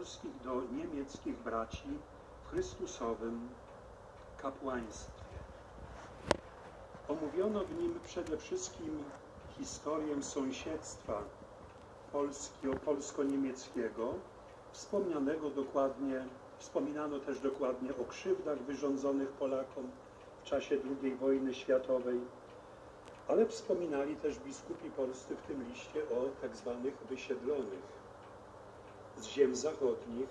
polskich do niemieckich braci w Chrystusowym kapłaństwie. Omówiono w nim przede wszystkim historię sąsiedztwa Polski, polsko-niemieckiego, wspomnianego dokładnie, wspominano też dokładnie o krzywdach wyrządzonych Polakom w czasie II wojny światowej, ale wspominali też biskupi polscy w tym liście o tak zwanych wysiedlonych z ziem zachodnich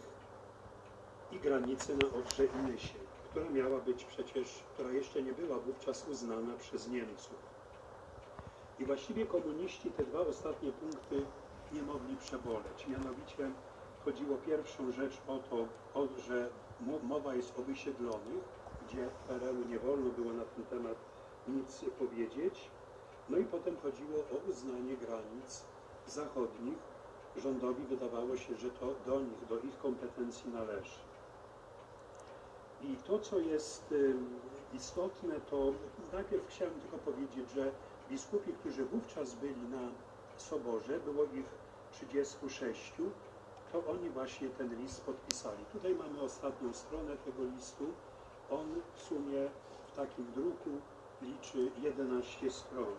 i granicy na Odrze i Nysie, która miała być przecież, która jeszcze nie była wówczas uznana przez Niemców. I właściwie komuniści te dwa ostatnie punkty nie mogli przeboleć. Mianowicie chodziło pierwszą rzecz o to, o, że mo- mowa jest o wysiedlonych, gdzie w PRL-u nie wolno było na ten temat nic powiedzieć. No i potem chodziło o uznanie granic zachodnich. Rządowi wydawało się, że to do nich, do ich kompetencji należy. I to, co jest istotne, to najpierw chciałem tylko powiedzieć, że biskupi, którzy wówczas byli na Soborze, było ich 36, to oni właśnie ten list podpisali. Tutaj mamy ostatnią stronę tego listu. On w sumie w takim druku liczy 11 stron.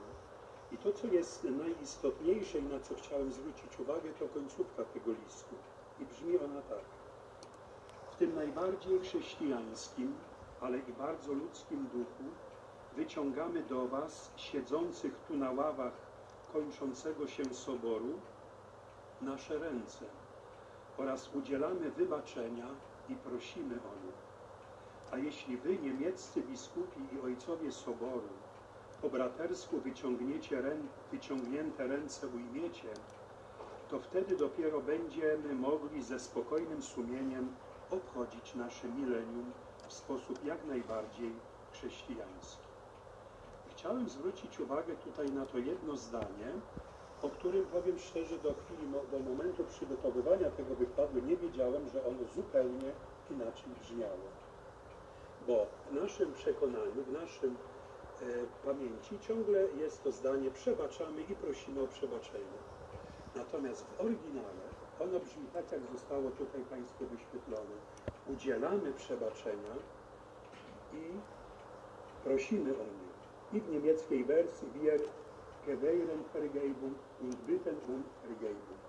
I to, co jest najistotniejsze i na co chciałem zwrócić uwagę, to końcówka tego listu. I brzmi ona tak. W tym najbardziej chrześcijańskim, ale i bardzo ludzkim duchu wyciągamy do Was, siedzących tu na ławach kończącego się soboru, nasze ręce oraz udzielamy wybaczenia i prosimy o nie. A jeśli Wy, niemieccy biskupi i ojcowie soboru, po bratersku wyciągniecie rę, wyciągnięte ręce ujmiecie, to wtedy dopiero będziemy mogli ze spokojnym sumieniem obchodzić nasze milenium w sposób jak najbardziej chrześcijański. Chciałem zwrócić uwagę tutaj na to jedno zdanie, o którym powiem szczerze, do chwili, do momentu przygotowywania tego wykładu nie wiedziałem, że ono zupełnie inaczej brzmiało. Bo w naszym przekonaniu, w naszym pamięci ciągle jest to zdanie przebaczamy i prosimy o przebaczenie. Natomiast w oryginale ono brzmi tak, jak zostało tutaj Państwu wyświetlone. Udzielamy przebaczenia i prosimy o nie. I w niemieckiej wersji wir gewähren Vergebung und bitten um Vergebung.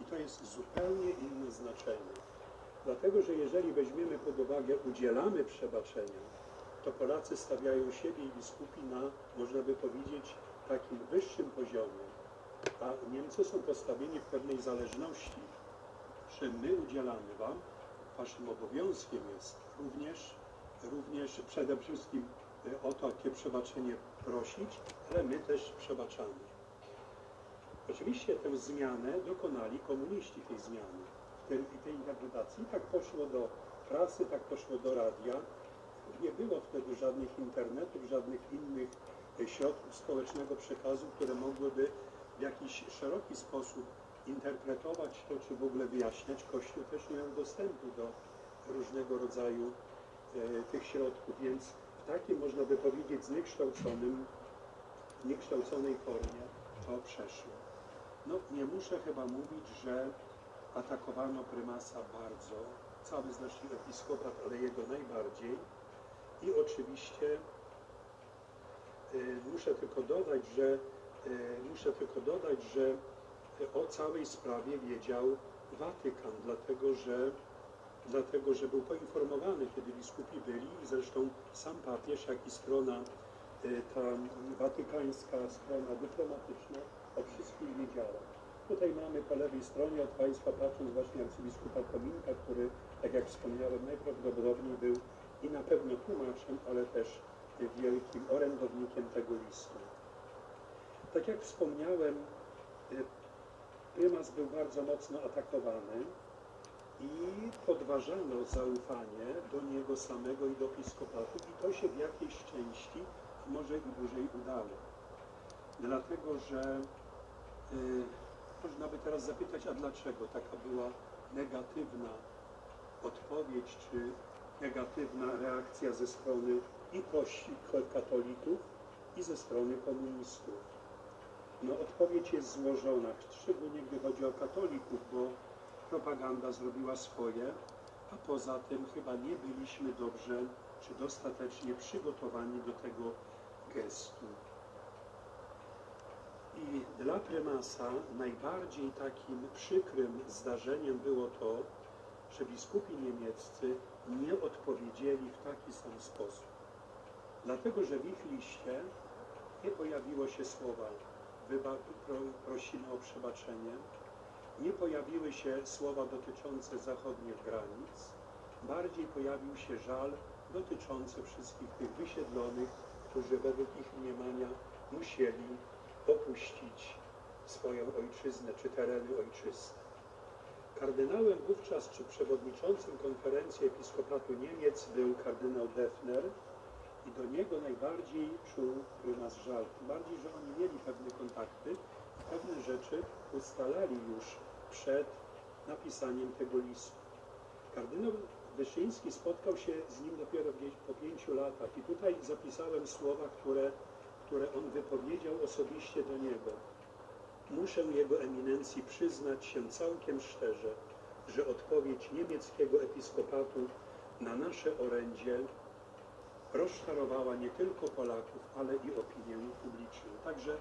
I to jest zupełnie inne znaczenie. Dlatego, że jeżeli weźmiemy pod uwagę udzielamy przebaczenia, to Polacy stawiają siebie i biskupi na, można by powiedzieć, takim wyższym poziomie, a Niemcy są postawieni w pewnej zależności, że my udzielamy Wam, Waszym obowiązkiem jest również, również przede wszystkim e, o takie przebaczenie prosić, ale my też przebaczamy. Oczywiście tę zmianę dokonali komuniści tej zmiany, tej, tej interpretacji. Tak poszło do prasy, tak poszło do radia. Nie było wtedy żadnych internetów, żadnych innych e, środków społecznego przekazu, które mogłyby w jakiś szeroki sposób interpretować to, czy w ogóle wyjaśniać. Kościół też nie miał dostępu do różnego rodzaju e, tych środków, więc w takim, można by powiedzieć, zniekształconym, niekształconej formie to przeszło. No, nie muszę chyba mówić, że atakowano prymasa bardzo, cały zresztą episkopat, ale jego najbardziej. I oczywiście y, muszę tylko dodać, że y, muszę tylko dodać, że o całej sprawie wiedział Watykan, dlatego że dlatego, że był poinformowany, kiedy biskupi byli i zresztą sam papież, jak i strona y, ta watykańska strona dyplomatyczna o wszystkim wiedziała. Tutaj mamy po lewej stronie od Państwa patrząc właśnie arcybiskupa Kominka, który, tak jak wspomniałem, najprawdopodobniej był i na pewno tłumaczem, ale też wielkim orędownikiem tego listu. Tak jak wspomniałem, y, prymas był bardzo mocno atakowany i podważano zaufanie do niego samego i do episkopatu i to się w jakiejś części może i dłużej udało. Dlatego, że y, można by teraz zapytać, a dlaczego taka była negatywna odpowiedź, czy negatywna reakcja ze strony i kości katolików, i ze strony komunistów. No odpowiedź jest złożona, szczególnie gdy chodzi o katolików, bo propaganda zrobiła swoje, a poza tym chyba nie byliśmy dobrze czy dostatecznie przygotowani do tego gestu. I dla prymasa najbardziej takim przykrym zdarzeniem było to, że biskupi niemieccy nie odpowiedzieli w taki sam sposób. Dlatego, że w ich liście nie pojawiło się słowa prosimy o przebaczenie, nie pojawiły się słowa dotyczące zachodnich granic, bardziej pojawił się żal dotyczący wszystkich tych wysiedlonych, którzy według ich mniemania musieli opuścić swoją ojczyznę czy tereny ojczyzny. Kardynałem wówczas, czy przewodniczącym konferencji Episkopatu Niemiec był kardynał Defner i do niego najbardziej czuł prymas żal. Tym bardziej, że oni mieli pewne kontakty i pewne rzeczy ustalali już przed napisaniem tego listu. Kardynał Wyszyński spotkał się z nim dopiero po pięciu latach i tutaj zapisałem słowa, które, które on wypowiedział osobiście do niego. Muszę Jego Eminencji przyznać się całkiem szczerze, że odpowiedź niemieckiego episkopatu na nasze orędzie rozczarowała nie tylko Polaków, ale i opinię publiczną. Także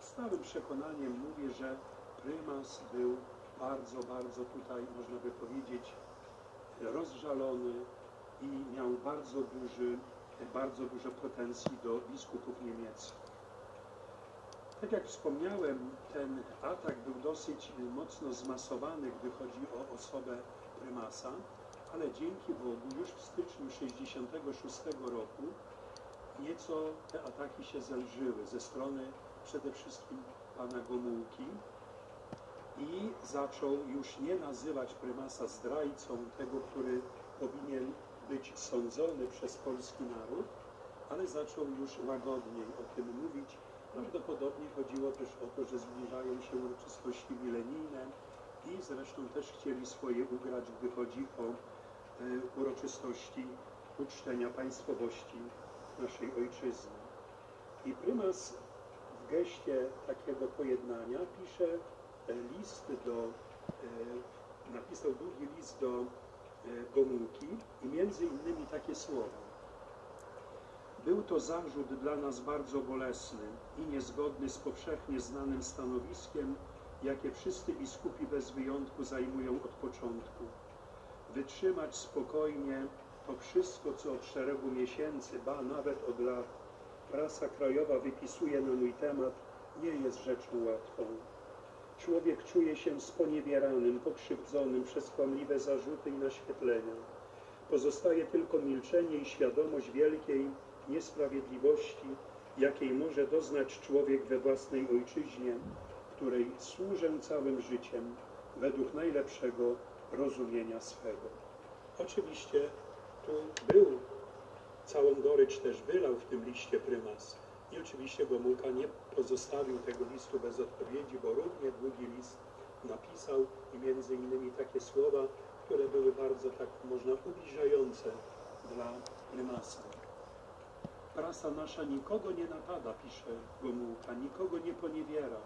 stałym przekonaniem mówię, że prymas był bardzo, bardzo tutaj, można by powiedzieć, rozżalony i miał bardzo duży, bardzo dużo pretensji do biskupów niemieckich. Tak jak wspomniałem, ten atak był dosyć mocno zmasowany, gdy chodzi o osobę prymasa, ale dzięki Bogu już w styczniu 1966 roku nieco te ataki się zelżyły ze strony przede wszystkim pana Gomułki i zaczął już nie nazywać prymasa zdrajcą tego, który powinien być sądzony przez polski naród, ale zaczął już łagodniej o tym mówić. Prawdopodobnie chodziło też o to, że zbliżają się uroczystości milenijne i zresztą też chcieli swoje ugrać, gdy chodzi o e, uroczystości uczczenia państwowości naszej ojczyzny. I prymas w geście takiego pojednania pisze e, list do, e, napisał długi list do e, Gomułki i między innymi takie słowa. Był to zarzut dla nas bardzo bolesny i niezgodny z powszechnie znanym stanowiskiem, jakie wszyscy biskupi bez wyjątku zajmują od początku. Wytrzymać spokojnie to wszystko, co od szeregu miesięcy, ba nawet od lat, prasa krajowa wypisuje na mój temat, nie jest rzeczą łatwą. Człowiek czuje się sponiewieranym, pokrzywdzonym przez kłamliwe zarzuty i naświetlenia. Pozostaje tylko milczenie i świadomość wielkiej niesprawiedliwości, jakiej może doznać człowiek we własnej ojczyźnie, której służę całym życiem według najlepszego rozumienia swego. Oczywiście tu był, całą gorycz też wylał w tym liście prymas. I oczywiście Gomułka nie pozostawił tego listu bez odpowiedzi, bo równie długi list napisał i między innymi takie słowa, które były bardzo tak można ubliżające dla prymasa. Prasa nasza nikogo nie napada, pisze Gomułka, nikogo nie poniewiera,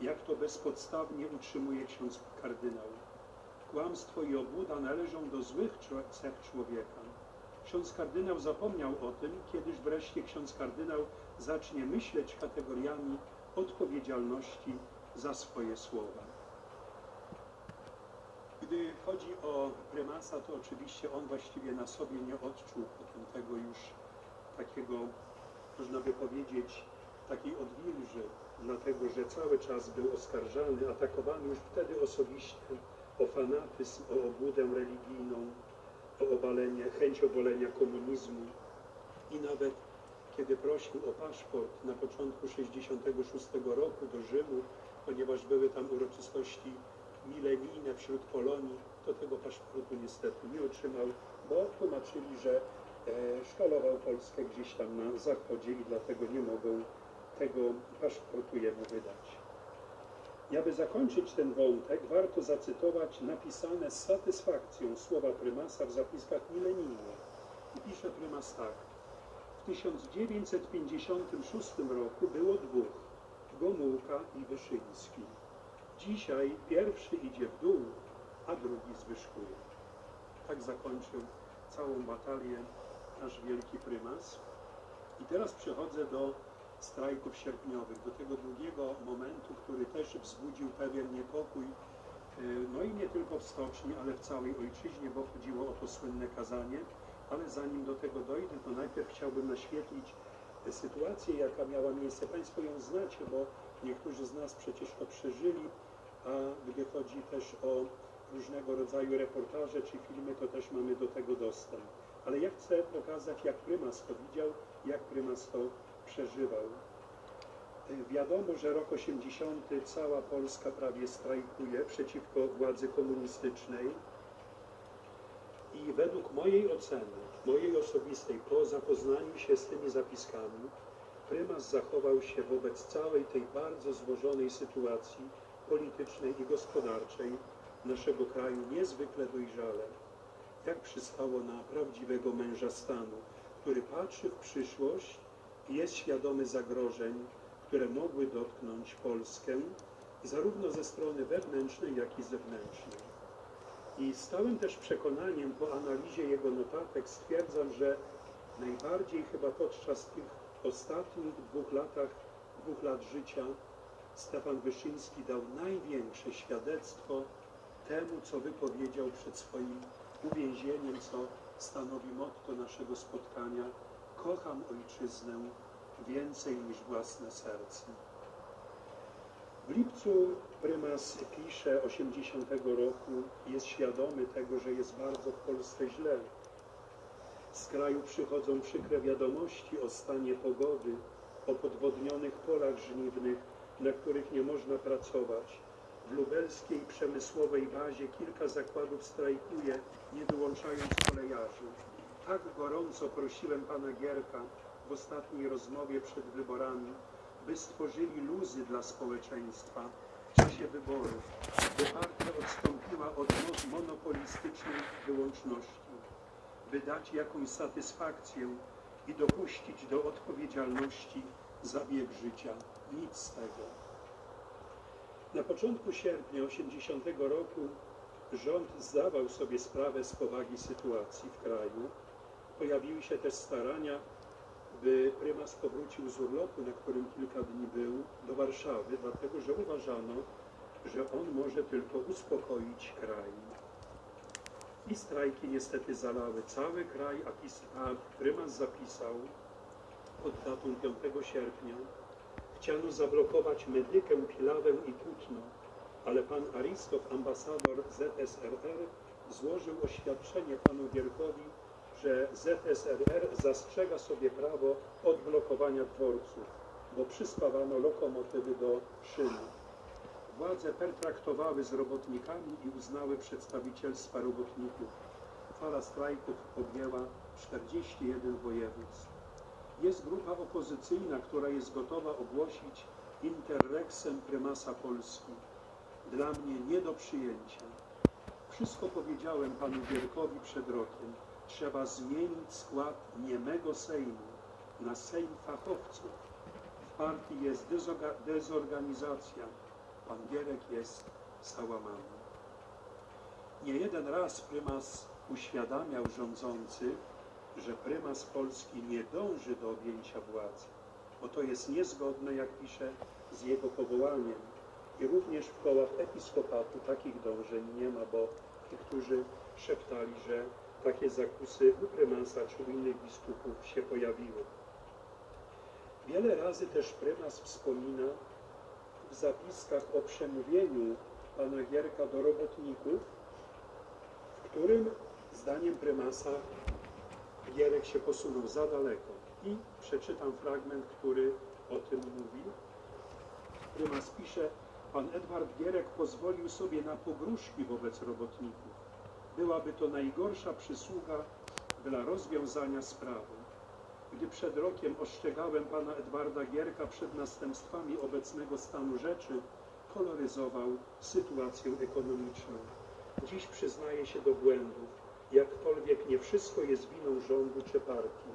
jak to bezpodstawnie utrzymuje ksiądz kardynał. Kłamstwo i obłuda należą do złych cech człowieka. Ksiądz kardynał zapomniał o tym, kiedyś wreszcie ksiądz kardynał zacznie myśleć kategoriami odpowiedzialności za swoje słowa. Gdy chodzi o prymasa, to oczywiście on właściwie na sobie nie odczuł potem tego już takiego, można by powiedzieć, takiej odwilży, dlatego że cały czas był oskarżany, atakowany już wtedy osobiście o fanatyzm, o obłudę religijną, o obalenie, chęć obalenia komunizmu. I nawet kiedy prosił o paszport na początku 66 roku do Rzymu, ponieważ były tam uroczystości milenijne wśród Polonii, to tego paszportu niestety nie otrzymał, bo tłumaczyli, że szkalował Polskę gdzieś tam na zachodzie i dlatego nie mogą tego paszportu jemu wydać. I aby zakończyć ten wątek, warto zacytować napisane z satysfakcją słowa prymasa w zapiskach milenijnych. I pisze prymas tak. W 1956 roku było dwóch, Gomułka i Wyszyński. Dzisiaj pierwszy idzie w dół, a drugi zwyżkuje. Tak zakończył całą batalię nasz wielki prymas. I teraz przechodzę do strajków sierpniowych, do tego drugiego momentu, który też wzbudził pewien niepokój, y, no i nie tylko w stoczni, ale w całej ojczyźnie, bo chodziło o to słynne kazanie. Ale zanim do tego dojdę, to najpierw chciałbym naświetlić sytuację, jaka miała miejsce. Państwo ją znacie, bo niektórzy z nas przecież to przeżyli, a gdy chodzi też o różnego rodzaju reportaże czy filmy, to też mamy do tego dostęp. Ale ja chcę pokazać, jak prymas to widział, jak prymas to przeżywał. Y, Wiadomo, że rok 80 cała Polska prawie strajkuje przeciwko władzy komunistycznej i według mojej oceny, mojej osobistej, po zapoznaniu się z tymi zapiskami, prymas zachował się wobec całej tej bardzo złożonej sytuacji politycznej i gospodarczej naszego kraju niezwykle dojrzale, jak przystało na prawdziwego męża stanu, który patrzy w przyszłość i jest świadomy zagrożeń, które mogły dotknąć Polskę, zarówno ze strony wewnętrznej, jak i zewnętrznej. I z całym też przekonaniem po analizie jego notatek stwierdzam, że najbardziej chyba podczas tych ostatnich dwóch latach, dwóch lat życia Stefan Wyszyński dał największe świadectwo temu, co wypowiedział przed swoim uwięzieniem, co stanowi motto naszego spotkania. Kocham ojczyznę więcej niż własne serce. W lipcu prymas pisze 80 roku, jest świadomy tego, że jest bardzo w Polsce źle. Z kraju przychodzą przykre wiadomości o stanie pogody, o podwodnionych polach żniwnych, na których nie można pracować. W lubelskiej przemysłowej bazie kilka zakładów strajkuje, nie wyłączając kolejarzy. Tak gorąco prosiłem pana Gierka w ostatniej rozmowie przed wyborami, by stworzyli luzy dla społeczeństwa w czasie wyborów, by partia odstąpiła od mo- monopolistycznej wyłączności, by dać jakąś satysfakcję i dopuścić do odpowiedzialności za bieg życia. Nic z tego. Na początku sierpnia 80 roku rząd zdawał sobie sprawę z powagi sytuacji w kraju. Pojawiły się też starania, by prymas powrócił z urlopu, na którym kilka dni był, do Warszawy, dlatego że uważano, że on może tylko uspokoić kraj. I strajki niestety zalały cały kraj, a, a prymas zapisał pod datą 5 sierpnia Chciano zablokować Medykę, Pilawę i Kutno, ale pan Arystow, ambasador ZSRR, złożył oświadczenie panu Gierkowi, że ZSRR zastrzega sobie prawo odblokowania dworców, bo przyspawano lokomotywy do szyny. Władze pertraktowały z robotnikami i uznały przedstawicielstwa robotników. Fala strajków objęła 41 województw. Jest grupa opozycyjna, która jest gotowa ogłosić interreksem prymasa Polski. Dla mnie nie do przyjęcia. Wszystko powiedziałem panu Gierkowi przed rokiem. Trzeba zmienić skład niemego Sejmu na Sejm fachowców. W partii jest dezorganizacja. Pan Gierek jest załamany. Nie jeden raz prymas uświadamiał rządzących, że prymas Polski nie dąży do objęcia władzy, bo to jest niezgodne, jak pisze, z jego powołaniem. I również w kołach episkopatu takich dążeń nie ma, bo niektórzy szeptali, że takie zakusy u prymasa czy u innych biskupów się pojawiły. Wiele razy też prymas wspomina w zapiskach o przemówieniu pana Gierka do robotników, w którym zdaniem prymasa Gierek się posunął za daleko. I przeczytam fragment, który o tym mówi. Prymas pisze, pan Edward Gierek pozwolił sobie na pogróżki wobec robotników. Byłaby to najgorsza przysługa dla rozwiązania sprawy. Gdy przed rokiem ostrzegałem pana Edwarda Gierka przed następstwami obecnego stanu rzeczy, koloryzował sytuację ekonomiczną. Dziś przyznaje się do błędów jakkolwiek nie wszystko jest winą rządu czy partii.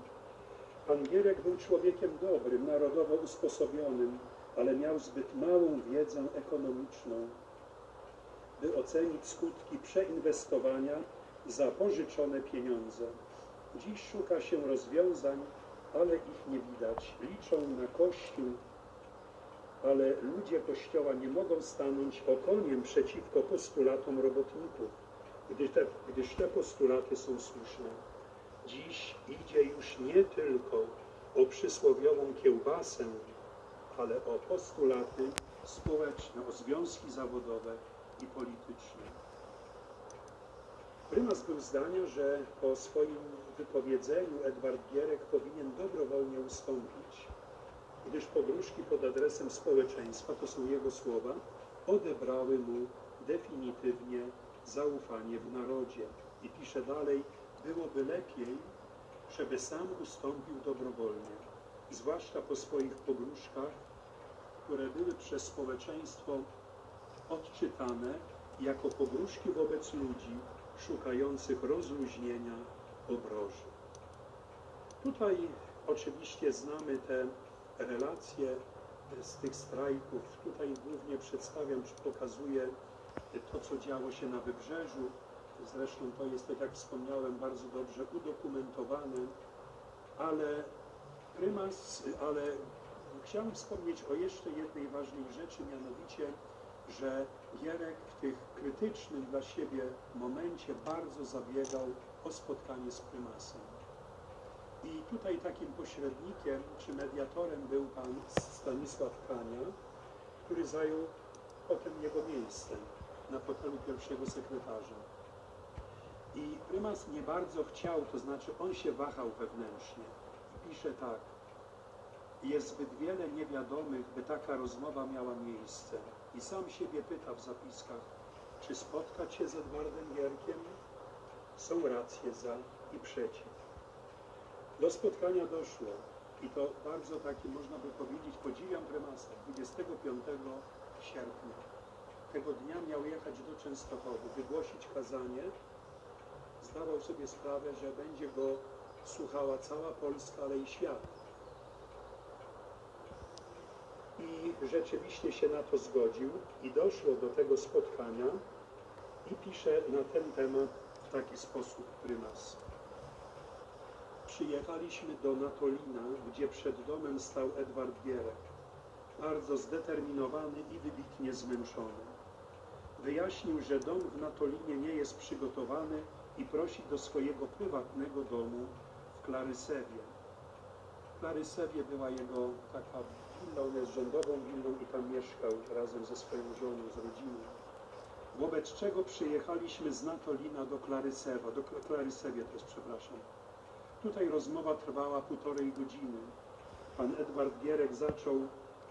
Pan Gierek był człowiekiem dobrym, narodowo usposobionym, ale miał zbyt małą wiedzę ekonomiczną. by ocenić skutki przeinwestowania za pożyczone pieniądze. Dziś szuka się rozwiązań, ale ich nie widać. Liczą na Kościół, ale ludzie Kościoła nie mogą stanąć okoniem przeciwko postulatom robotników, gdyż te, gdyż te postulaty są słuszne. Dziś idzie już nie tylko o przysłowiową kiełbasę, ale o postulaty społeczne, o związki zawodowe i polityczne. Prymas był zdania, że po swoim wypowiedzeniu Edward Gierek powinien dobrowolnie ustąpić, gdyż pogróżki pod adresem społeczeństwa, to są jego słowa, odebrały mu definitywnie zaufanie w narodzie. I pisze dalej, byłoby lepiej, żeby sam ustąpił dobrowolnie, zwłaszcza po swoich pogróżkach, które były przez społeczeństwo odczytane jako pogróżki wobec ludzi szukających rozluźnienia obroży. Tutaj oczywiście znamy te relacje z tych strajków. Tutaj głównie przedstawiam, czy pokazuję to, co działo się na wybrzeżu. Zresztą to jest, tak jak wspomniałem, bardzo dobrze udokumentowane, ale prymas, ale chciałem wspomnieć o jeszcze jednej ważnej rzeczy, mianowicie, że Gierek w tych krytycznym dla siebie momencie bardzo zabiegał o spotkanie z prymasem. I tutaj takim pośrednikiem czy mediatorem był pan Stanisław Kania, który zajął potem jego miejsce na fotelu pierwszego sekretarza. I prymas nie bardzo chciał, to znaczy on się wahał wewnętrznie. I pisze tak. Jest zbyt wiele niewiadomych, by taka rozmowa miała miejsce. I sam siebie pyta w zapiskach, czy spotkać się z Edwardem Gierkiem? Są racje za i przeciw. Do spotkania doszło i to bardzo taki, można by powiedzieć, podziwiam prymasa. 25 sierpnia tego dnia miał jechać do Częstochowy, wygłosić kazanie. Zdawał sobie sprawę, że będzie go słuchała cała Polska, ale i świat. I rzeczywiście się na to zgodził i doszło do tego spotkania i pisze na ten temat w taki sposób prymas. Przyjechaliśmy do Natolina, gdzie przed domem stał Edward Gierek, bardzo zdeterminowany i wybitnie zmęczony. Wyjaśnił, że dom w Natolinie nie jest przygotowany i prosi do swojego prywatnego domu w Klarysewie. W Klarysewie była jego taka willa, on jest rządową willą i tam mieszkał razem ze swoją żoną, z rodziną. Wobec czego przyjechaliśmy z Natolina do Klarysewa, do Kla- Klarysewie też, przepraszam. Tutaj rozmowa trwała półtorej godziny. Pan Edward Gierek zaczął,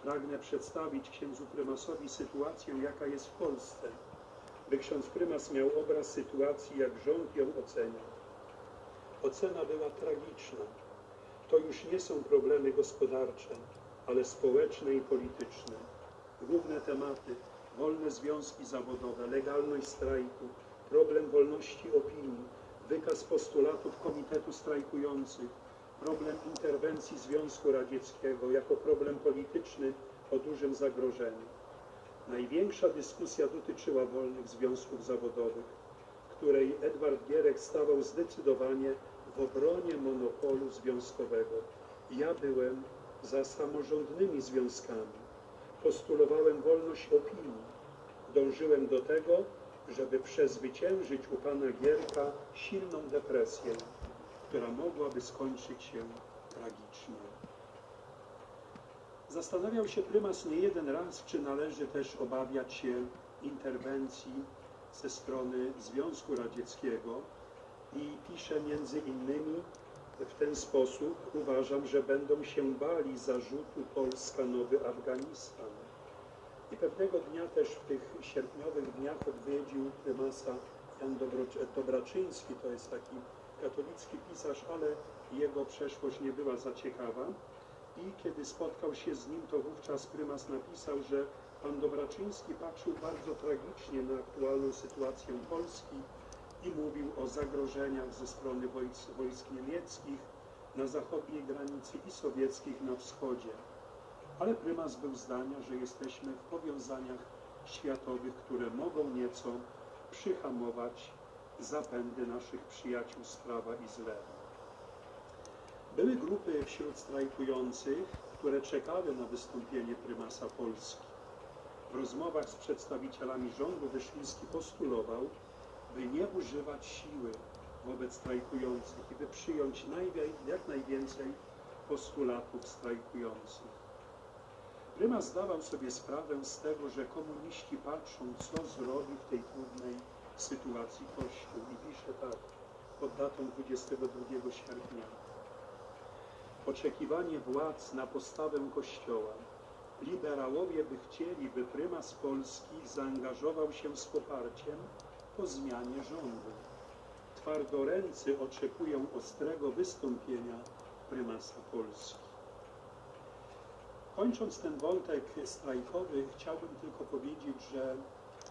pragnę przedstawić księdzu prymasowi sytuację, jaka jest w Polsce, by ksiądz prymas miał obraz sytuacji, jak rząd ją ocenia. Ocena była tragiczna. To już nie są problemy gospodarcze, ale społeczne i polityczne. Główne tematy wolne związki zawodowe, legalność strajku, problem wolności opinii, wykaz postulatów Komitetu Strajkujących, problem interwencji Związku Radzieckiego jako problem polityczny o dużym zagrożeniu. Największa dyskusja dotyczyła wolnych związków zawodowych, której Edward Gierek stawał zdecydowanie w obronie monopolu związkowego. Ja byłem za samorządnymi związkami. Postulowałem wolność opinii. Dążyłem do tego, żeby przezwyciężyć u pana Gierka silną depresję, która mogłaby skończyć się tragicznie. Zastanawiał się prymas nie jeden raz, czy należy też obawiać się interwencji ze strony Związku Radzieckiego i pisze między innymi w ten sposób, uważam, że będą się bali zarzutu Polska Nowy Afganistan. I pewnego dnia też w tych sierpniowych dniach odwiedził prymasa Jan Dobroc- Dobraczyński, to jest taki katolicki pisarz, ale jego przeszłość nie była za ciekawa. I kiedy spotkał się z nim, to wówczas prymas napisał, że pan Dobraczyński patrzył bardzo tragicznie na aktualną sytuację Polski i mówił o zagrożeniach ze strony wojsk, wojsk niemieckich na zachodniej granicy i sowieckich na wschodzie. Ale prymas był zdania, że jesteśmy w powiązaniach światowych, które mogą nieco przyhamować zapędy naszych przyjaciół z prawa i z lewa. Były grupy wśród strajkujących, które czekały na wystąpienie prymasa Polski. W rozmowach z przedstawicielami rządu Wyszyński postulował, by nie używać siły wobec strajkujących i by przyjąć jak najwięcej postulatów strajkujących. Prymas zdawał sobie sprawę z tego, że komuniści patrzą, co zrobi w tej trudnej sytuacji Kościół i pisze tak pod datą 22 sierpnia. Oczekiwanie władz na postawę Kościoła. Liberałowie by chcieli, by prymas Polski zaangażował się z poparciem po zmianie rządu. Twardoręcy oczekują ostrego wystąpienia prymasa Polski. Kończąc ten wątek strajkowy, chciałbym tylko powiedzieć, że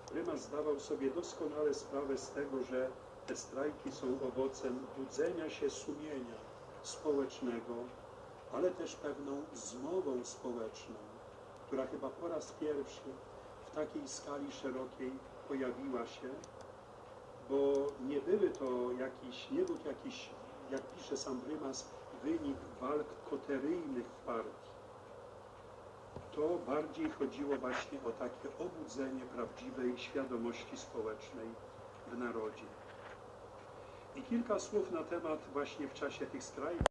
prymas zdawał sobie doskonale sprawę z tego, że te strajki są owocem budzenia się sumienia społecznego, ale też pewną zmową społeczną, która chyba po raz pierwszy w takiej skali szerokiej pojawiła się, bo nie były to jakiś, nie był jakiś, jak pisze sam prymas, wynik walk koteryjnych w partii. To bardziej chodziło właśnie o takie obudzenie prawdziwej świadomości społecznej w narodzie. I kilka słów na temat właśnie w czasie tych strajków.